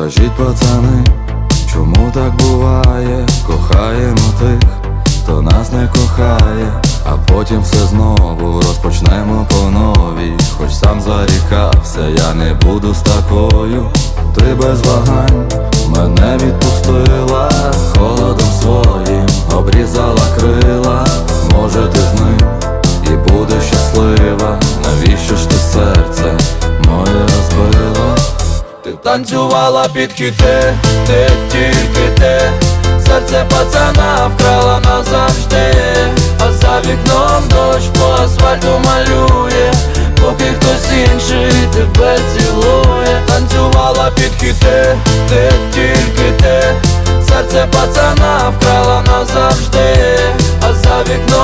Скажіть, пацани, чому так буває? Кохаємо тих, хто нас не кохає, а потім все знову розпочнемо по новій. Хоч сам зарікався, я не буду з такою. Ти без вагань мене відпустила, холодом своїм обрізала крила. Може, ти з ним і будеш щаслива. Навіщо ж ти серце танцювала під хіти, ти тільки ти Серце пацана вкрала назавжди А за вікном дощ по асфальту малює. Поки хтось інший тебе цілує. Танцювала під хіти, ти тільки ти Серце пацана вкрала назавжди А за вікном